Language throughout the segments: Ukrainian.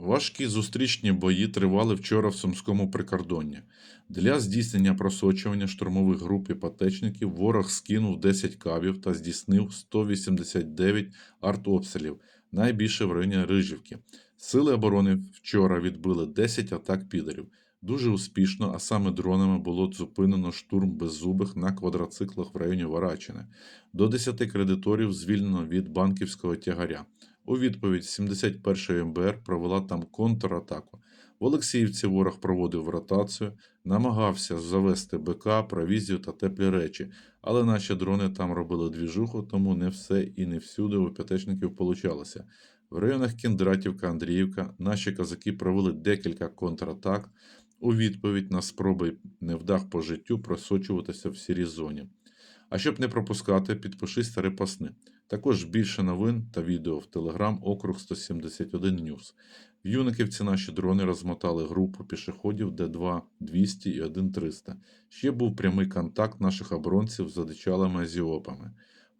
Важкі зустрічні бої тривали вчора в Сумському прикордонні. Для здійснення просочування штурмових груп іпотечників ворог скинув 10 кабів та здійснив 189 артобстрілів, найбільше в районі Рижівки. Сили оборони вчора відбили 10 атак підерів. Дуже успішно, а саме дронами було зупинено штурм беззубих на квадроциклах в районі Варачини. До 10 кредиторів звільнено від банківського тягаря. У відповідь 71 МБР провела там контратаку. В Олексіївці ворог проводив ротацію, намагався завести БК, провізію та теплі речі, але наші дрони там робили двіжуху, тому не все і не всюди у п'ятечників получалося. В районах Кіндратівка, Андріївка наші козаки провели декілька контратак у відповідь на спроби невдах по життю просочуватися в сірій зоні. А щоб не пропускати, підпишись та репосни. Також більше новин та відео в Telegram округ 171 News. В Юниківці наші дрони розмотали групу пішоходів Д2 200 і 1 300. Ще був прямий контакт наших оборонців з одичалими азіопами.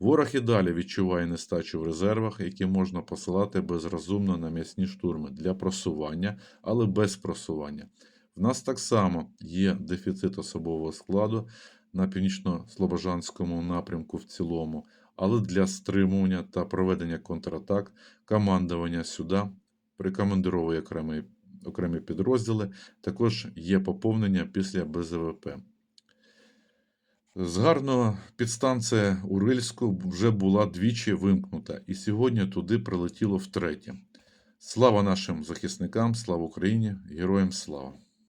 Ворог і далі відчуває нестачу в резервах, які можна посилати безрозумно на м'ясні штурми для просування, але без просування. В нас так само є дефіцит особового складу на північно-слобожанському напрямку в цілому, але для стримування та проведення контратак командування сюди прикомандировує окремі, окремі підрозділи. Також є поповнення після БЗВП. Згарно підстанція у Рильську вже була двічі вимкнута, і сьогодні туди прилетіло втретє. Слава нашим захисникам, слава Україні, героям слава!